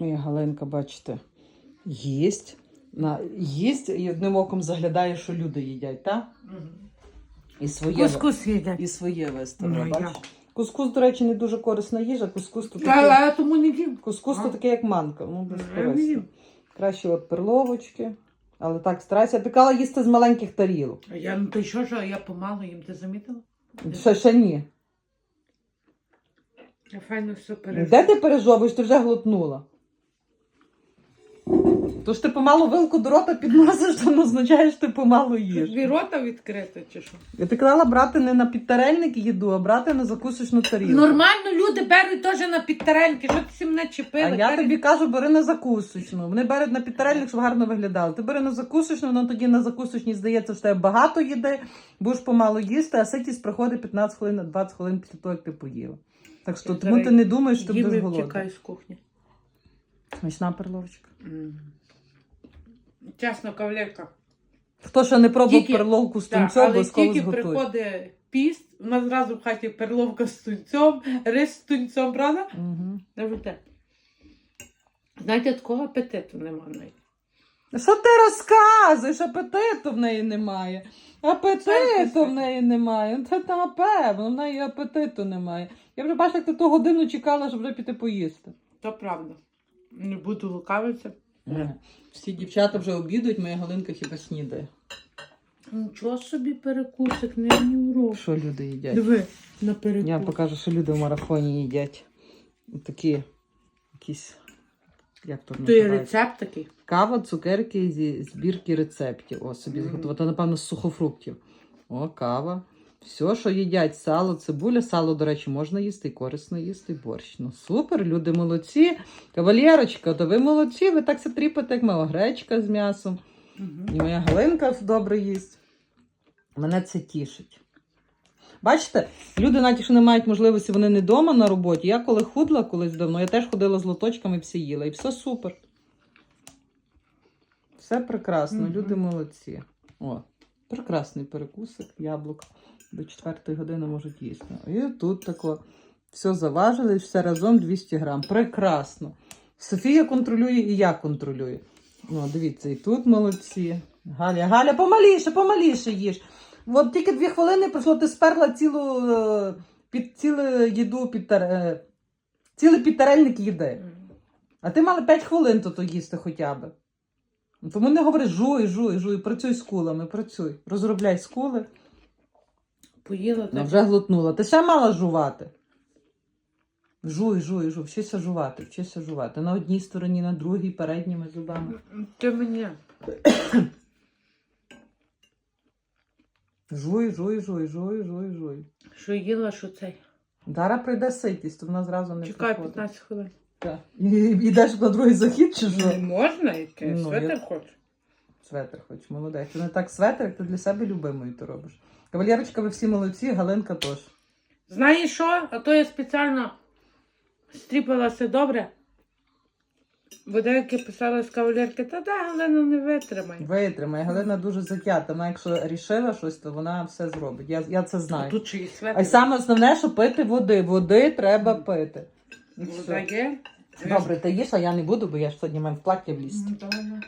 Моя Галинка, бачите, їсть. На, їсть і одним оком заглядає, що люди їдять, так? І своє, Кускус їдять. і своє виставила, Ну, я. Кускус, до речі, не дуже корисна їжа. Кускус то Та, такий, а тому не їм. кускус то А? такий, як манка. Ну, безкорисний. їм. Краще от перловочки. Але так, старайся. Я пікала їсти з маленьких тарілок. А я, ну ти що ж, а я помало їм, ти замітила? Ще, ще ні. Я файно все пережила. Де ти пережовуєш? Ти вже глотнула. Тож ти помалу вилку до рота підносиш, то не означає, що ти помалу їш. Тобі рота відкрита чи що? Я ти казала брати не на підтарельник їду, а брати на закусочну тарілку. Нормально люди беруть теж на підтарельки, що ти всі мене чіпили? А я тобі кажу, бери на закусочну. Вони беруть на підтарельник, щоб гарно виглядало. Ти бери на закусочну, воно тоді на закусочній здається, що тебе багато їди, будеш помалу їсти, а ситість проходить 15 хвилин, 20 хвилин після того, як ти поїла. Так що Я тому ти не думаєш, що ти їм будеш і втікаю з кухні. Смачна перловочка. Чесно, кавалерка. Хто ще не пробував Тільки- перловку з Так, але обов'язково тільки зготуй. приходить піст, у нас зразу в хаті перловка з тунцем, рис з тунцем, правда? Угу. Кажете. Знаєте, такого апетиту нема навіть. Що ти розказуєш? Апетиту в неї немає. Апетиту в неї немає. Це напевно, в неї апетиту немає. Я вже бачу, як ти ту годину чекала, щоб вже піти поїсти. То правда. Не буду лукавитися. Всі дівчата вже обідують, моя Галинка хіба снідає. Нічого собі перекусик, не ні урок. Що люди їдять? Диви, на перекус. Я покажу, що люди в марафоні їдять. Такі якісь. Як то То є рецепт такий. Кава, цукерки зі збірки рецептів. О, собі Мгм. зготувати. Напевно, з сухофруктів. О, кава. Все, що їдять, сало, цибуля. Сало, до речі, можна їсти і корисно їсти, борщ. Ну супер, люди молодці. Кавалєрочка, то ви молодці, ви так се тріпите, як мала гречка з м'ясом. І моя Галинка добре їсть. Мене це тішить. Бачите, люди, навіть якщо не мають можливості, вони не вдома на роботі. Я коли худла колись давно, я теж ходила з лоточками, все їла. І все супер. Все прекрасно, Мгм. люди молодці. О, прекрасний перекусик, яблук. До 4 години можуть їсти. І тут тако. Все заважили, все разом 200 грам. Прекрасно. Софія контролює і я контролюю. Ну, дивіться, і тут молодці. Галя, Галя, помаліше, помаліше їж. От тільки дві хвилини пройшло, ти сперла цілу е, під цілу їду під е, цілий підтарельник їди. А ти мала 5 хвилин тут їсти хоча б. Ну, Тому не говори жуй, жуй, жуй, працюй з кулами, працюй. Розробляй скули. Поїла так. вже глотнула. Ти ще мала жувати. Жуй, жуй, жуй, вчися жувати, вчися жувати. На одній стороні, на другій, передніми зубами. Ти мені. Жуй, жуй, жуй, жуй, жуй, жуй. Що їла, що цей. Дара прийде ситість, то вона зразу не Чекай приходить. 15 хвилин. Так. І йдеш на другий захід чи що? Не можна яке? Ну, Светер я- хочу. Светр хоч, молодець. Ти не так светр, як ти для себе любимою то робиш. Кавалерочка, ви всі молодці, Галинка теж. Знаєш що? А то я спеціально стріпалася добре. Бо деякі писали з кавалерки, та да, Галина не витримає. Витримай, Галина дуже затята. Вона, якщо рішила щось, то вона все зробить. Я, я це А знаю. тут ще і А й светер. саме основне, що пити води. Води треба пити. І все. Добре, ти їш, а я не буду, бо я ж сьогодні маю в платі влізти. Ну.